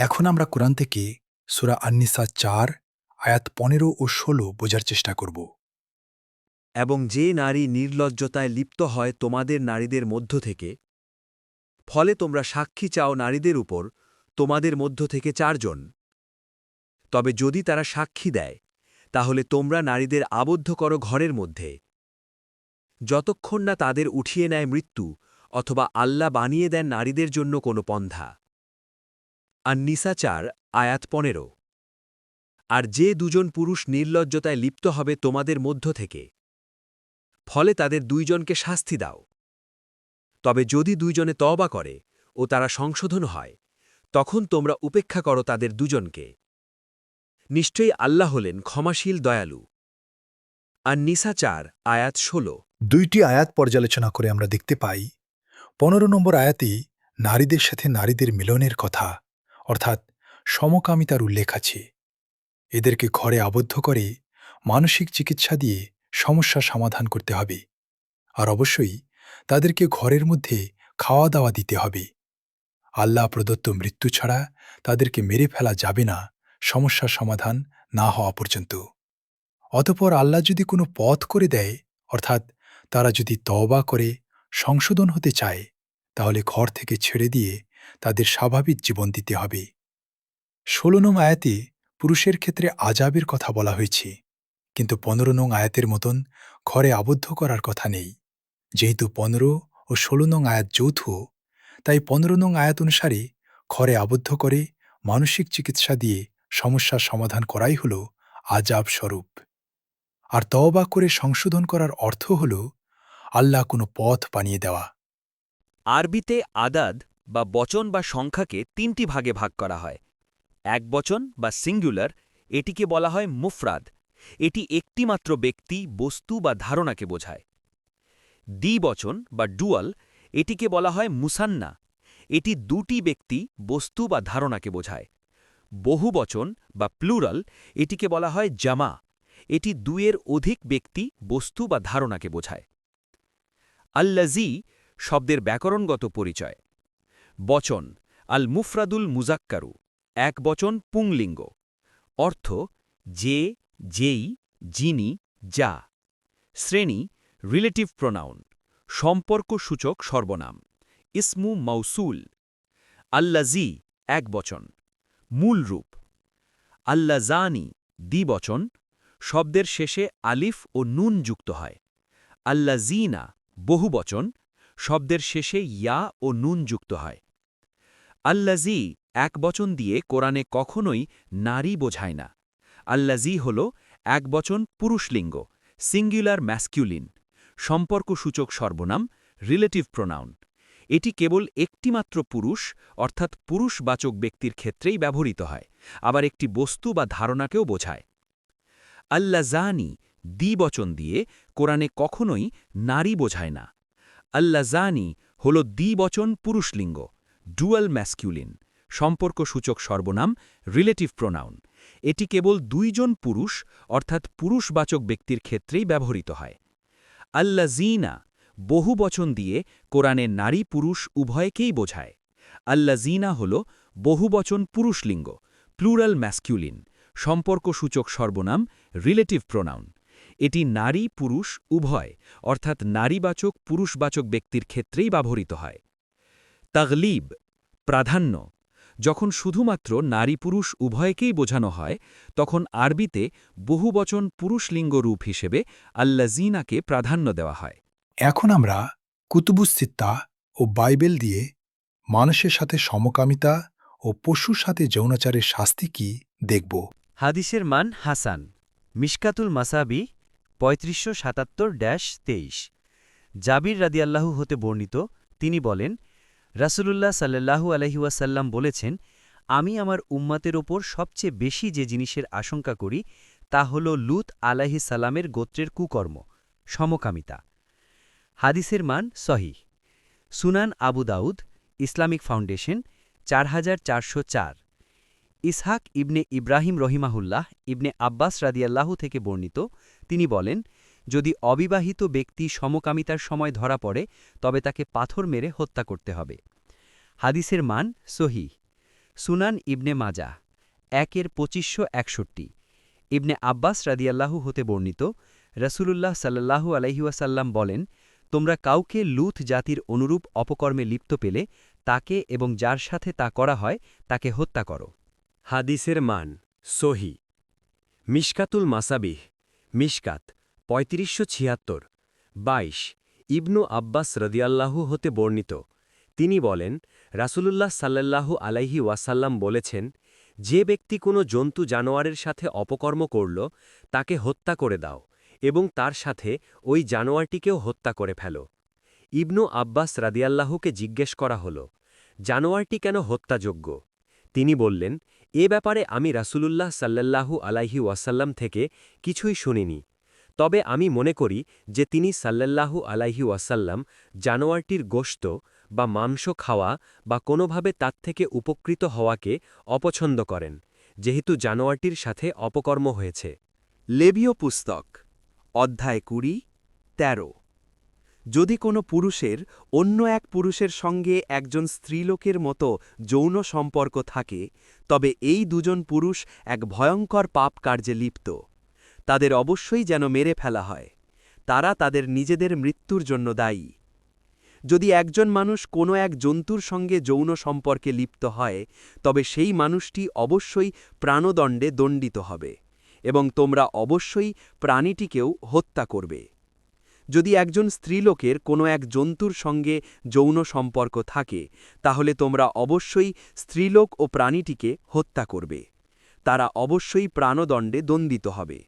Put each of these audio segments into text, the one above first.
এখন আমরা কোরআন থেকে সুরা আন্নিসা চার, আয়াত পনেরো ও ষোলো বোঝার চেষ্টা করব। এবং যে নারী নির্লজ্জতায় লিপ্ত হয় তোমাদের নারীদের মধ্য থেকে, ফলে তোমরা সাক্ষী চাও নারীদের উপর, তোমাদের মধ্য থেকে চারজন। তবে যদি তারা সাক্ষী দেয়, তাহলে তোমরা নারীদের আবদ্ধ করো ঘরের মধ্যে। যতক্ষণ না তাদের উঠিয়ে নেয় মৃত্যু, অথবা আল্লাহ বানিয়ে দেন নারীদের জন্য কোনো পন্থা। আর নিসাচার আয়াত পনেরো। আর যে দুজন পুরুষ নির্লজ্জতায় লিপ্ত হবে তোমাদের মধ্য থেকে, ফলে তাদের দুইজনকে শাস্তি দাও। তবে যদি দুইজনে তবা করে ও তারা সংশোধন হয়, তখন তোমরা উপেক্ষা করো তাদের দুজনকে। নিশ্চয়ই আল্লাহ হলেন ক্ষমাশীল দয়ালু। আর নিসাচার আয়াত ষোলো। দুইটি আয়াত পর্যালোচনা করে আমরা দেখতে পাই, পনেরো নম্বর আয়াতেই নারীদের সাথে নারীদের মিলনের কথা। অর্থাৎ সমকামিতার উল্লেখ আছে। এদেরকে ঘরে আবদ্ধ করে মানসিক চিকিৎসা দিয়ে সমস্যা সমাধান করতে হবে। আর অবশ্যই তাদেরকে ঘরের মধ্যে খাওয়া দাওয়া দিতে হবে। আল্লাহ প্রদত্ত মৃত্যু ছাড়া তাদেরকে মেরে ফেলা যাবে না, সমস্যা সমাধান না হওয়া পর্যন্ত। অতপর আল্লাহ যদি কোনো পথ করে দেয়, অর্থাৎ তারা যদি তওবা করে, সংশোধন হতে চায়, তাহলে ঘর থেকে ছেড়ে দিয়ে তাদের স্বাভাবিক জীবন দিতে হবে। ষোলো নং আয়াতে পুরুষের ক্ষেত্রে আজাবের কথা বলা হয়েছে, কিন্তু পনেরো নং আয়াতের মতন ঘরে আবদ্ধ করার কথা নেই। যেহেতু পনেরো ও ষোলো নং আয়াত যৌথ, তাই পনেরো নং আয়াত অনুসারে ঘরে আবদ্ধ করে মানসিক চিকিৎসা দিয়ে সমস্যার সমাধান করাই হল আজাব স্বরূপ। আর তওবা করে সংশোধন করার অর্থ হল আল্লাহ কোনো পথ বানিয়ে দেওয়া। আরবিতে আদাদ বা বচন বা সংখ্যাকে তিনটি ভাগে ভাগ করা হয়। এক বচন বা সিঙ্গুলার, এটিকে বলা হয় মুফরাদ। এটি একটিমাত্র ব্যক্তি, বস্তু বা ধারণাকে বোঝায়। দ্বিবচন বা ডুয়াল, এটিকে বলা হয় মুসান্না। এটি দুটি ব্যক্তি, বস্তু বা ধারণাকে বোঝায়। বহুবচন বা প্লুরাল, এটিকে বলা হয় জামা। এটি দুয়ের অধিক ব্যক্তি, বস্তু বা ধারণাকে বোঝায়। আল্লাজি শব্দের ব্যাকরণগত পরিচয়। বচন, আল মুফরাদুল মুজাক্কারু, এক বচন পুংলিঙ্গ। অর্থ, যে, যেই, যিনি, যা। শ্রেণি, রিলেটিভ প্রোনাউন সম্পর্কসূচক সর্বনাম। ইসমু মৌসুল আল্লাজি এক বচন। মূল রূপ। আল্লাজানি দ্বিবচন শব্দের শেষে আলিফ ও নুন যুক্ত হয়। আল্লাজিনা বহুবচন শব্দের শেষে ইয়া ও নুন যুক্ত হয়। আল্লাজি এক বচন দিয়ে কোরআনে কখনোই নারী বোঝায় না। আল্লাজি হল এক বচন পুরুষলিঙ্গ, সিঙ্গুলার ম্যাসকিউলিন, সম্পর্কসূচক সর্বনাম, রিলেটিভ প্রোনাউন। এটি কেবল একটিমাত্র পুরুষ, অর্থাৎ পুরুষবাচক ব্যক্তির ক্ষেত্রেই ব্যবহৃত হয়, আবার একটি বস্তু বা ধারণাকেও বোঝায়। আল্লাজানি দ্বিবচন দিয়ে কোরআনে কখনোই নারী বোঝায় না। আল্লাজানি হল দ্বিবচন পুরুষলিঙ্গ ডুয়াল ম্যাসকিউলিন সম্পর্কসূচক সর্বনাম রিলেটিভ প্রোনাউন এটি কেবল দুইজন পুরুষ, অর্থাৎ পুরুষবাচক ব্যক্তির ক্ষেত্রেই ব্যবহৃত হয়। আল্লাজিনা বহু বচন দিয়ে কোরআনে নারী পুরুষ উভয়কেই বোঝায়। আল্লাজিনা হল বহু বহুবচন পুরুষলিঙ্গ প্লুরাল ম্যাসকিউলিন সম্পর্কসূচক সর্বনাম রিলেটিভ প্রোনাউন এটি নারী পুরুষ উভয়, অর্থাৎ নারীবাচক, পুরুষবাচক ব্যক্তির ক্ষেত্রেই ব্যবহৃত হয়। তাগলিব প্রাধান্য। যখন শুধুমাত্র নারী পুরুষ উভয়কেই বোঝানো হয় তখন আরবিতে বহুবচন পুরুষলিঙ্গ রূপ হিসেবে আল্লাজিনাকে প্রাধান্য দেওয়া হয়। এখন আমরা কুতুবুসিত্তা ও বাইবেল দিয়ে মানুষের সাথে সমকামিতা ও পশুর সাথে যৌনাচারের শাস্তি কি দেখব। হাদিসের মান হাসান। মিশকাতুল মাসাবি পঁয়ত্রিশশো সাতাত্তর ড্যাশ তেইশ জাবির রাদিয়াল্লাহু হতে বর্ণিত তিনি বলেন রাসূলুল্লাহ সাল্লাল্লাহু আলহিউসাল্লাম বলেছেন, আমি আমার উম্মাতের ওপর সবচেয়ে বেশি যে জিনিসের আশঙ্কা করি, তা হল লুত আলাহি সালামের গোত্রের কুকর্ম, সমকামিতা। হাদিসের মান সহি। সুনান আবু দাউদ, ইসলামিক ফাউন্ডেশন চার হাজার চারশো চার। ইসহাক ইবনে ইব্রাহিম রহিমাহুল্লাহ ইবনে আব্বাস রাদিয়াল্লাহু থেকে বর্ণিত, তিনি বলেন যদি অবিবাহিত ব্যক্তি সমকামিতার সময় ধরা পড়ে, তবে তাকে পাথর মেরে হত্যা করতে হবে। হাদিসের মান সহি। সুনান ইবনে মাজা একের পঁচিশশো একষট্টি। ইবনে আব্বাস রাদিয়াল্লাহু হতে বর্ণিত, রসুলুল্লাহ সাল্লাল্লাহু আলহিউসাল্লাম বলেন, তোমরা কাউকে লুথ জাতির অনুরূপ অপকর্মে লিপ্ত পেলে, তাকে এবং যার সাথে তা করা হয়, তাকে হত্যা করো। হাদিসের মান সহি। মিশকাতুল মাসাবিহ, মিশকাত পঁয়ত্রিশশো ছিয়াত্তর, বাইশ, ইবনু আব্বাস রদিয়াল্লাহু হতে বর্ণিত। তিনি বলেন, রাসূলুল্লাহ সাল্লাল্লাহু আলাইহি ওয়াসাল্লাম বলেছেন, যে ব্যক্তি কোনো জন্তু জানোয়ারের সাথে অপকর্ম করল, তাকে হত্যা করে দাও এবং তার সাথে ওই জানোয়ারটিকেও হত্যা করে ফেল। ইবনু আব্বাস রাদিয়াল্লাহুকে জিজ্ঞেস করা হল, জানোয়ারটি কেন হত্যাযোগ্য? তিনি বললেন, এ ব্যাপারে আমি রাসূলুল্লাহ সাল্লাল্লাহু আলাইহি ওয়াসাল্লাম থেকে কিছুই শুনিনি। তবে আমি মনে করি যে তিনি সাল্লাল্লাহু আলাইহি ওয়াসাল্লাম জানোয়ারটির গোশত বা মাংস খাওয়া বা কোনোভাবে তার থেকে উপকৃত হওয়াকে অপছন্দ করেন, যেহেতু জানোয়ারটির সাথে অপকর্ম হয়েছে। লেবীয় পুস্তক, অধ্যায় কুড়ি, তেরো। যদি কোনো পুরুষের অন্য এক পুরুষের সঙ্গে একজন স্ত্রীলোকের মতো যৌন সম্পর্ক থাকে, তবে এই দুজন পুরুষ এক ভয়ঙ্কর পাপ কার্যে লিপ্ত। তাদের অবশ্যই যেন মেরে ফেলা হয়। তারা তাদের নিজেদের মৃত্যুর জন্য দায়ী। যদি একজন মানুষ কোনো এক জন্তুর সঙ্গে যৌন সম্পর্কে লিপ্ত হয়, তবে সেই মানুষটি অবশ্যই প্রাণদণ্ডে দণ্ডিত হবে এবং তোমরা অবশ্যই প্রাণীটিকেও হত্যা করবে। যদি একজন স্ত্রীলোকের কোনো এক জন্তুর সঙ্গে যৌন সম্পর্ক থাকে, তাহলে তোমরা অবশ্যই স্ত্রীলোক ও প্রাণীটিকে হত্যা করবে। তারা অবশ্যই প্রাণদণ্ডে দণ্ডিত হবে।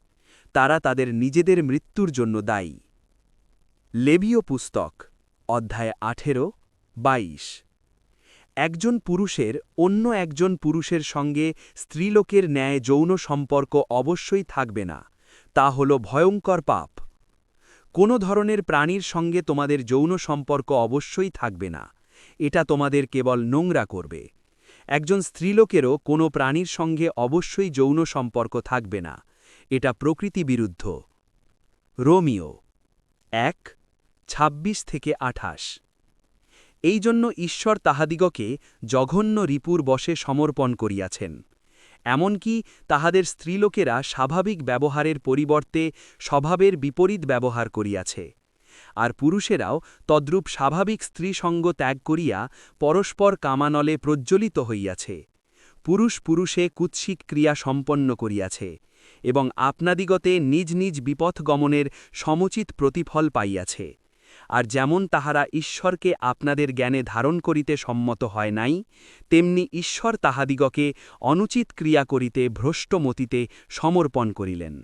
তারা তাদের নিজেদের মৃত্যুর জন্য দায়ী। লেবীয় পুস্তক, অধ্যায় আঠেরো, বাইশ। একজন পুরুষের অন্য একজন পুরুষের সঙ্গে স্ত্রীলোকের ন্যায় যৌন সম্পর্ক অবশ্যই থাকবে না, তা হল ভয়ঙ্কর পাপ। কোনো ধরনের প্রাণীর সঙ্গে তোমাদের যৌন সম্পর্ক অবশ্যই থাকবে না, এটা তোমাদের কেবল নোংরা করবে। একজন স্ত্রীলোকেরও কোনো প্রাণীর সঙ্গে অবশ্যই যৌন সম্পর্ক থাকবে না এটা প্রকৃতি বিরুদ্ধ রোমিও, এক ২৬ থেকে আঠাশ। এই জন্য ঈশ্বর তাহাদিগকে জঘন্য রিপুর বশে সমর্পণ করিয়াছেন। এমনকি তাহাদের স্ত্রীলোকেরা স্বাভাবিক ব্যবহারের পরিবর্তে স্বভাবের বিপরীত ব্যবহার করিয়াছে। আর পুরুষেরাও তদ্রূপ স্বাভাবিক স্ত্রীসঙ্গ ত্যাগ করিয়া পরস্পর কামানলে প্রজ্জ্বলিত হইয়াছে। পুরুষ পুরুষে কুৎসিক ক্রিয়া সম্পন্ন করিয়াছে। এবং আপনাদিগতে নিজ নিজ বিপথ গমনের সমুচিত প্রতিফল পাইয়াছে। আর যেমন তাহারা ঈশ্বরকে আপনাদের জ্ঞানে ধারণ করিতে সম্মত হয় নাই, তেমনি ঈশ্বর তাহাদিগকে অনুচিত ক্রিয়া করিতে ভ্রষ্টমতিতে সমর্পণ করিলেন।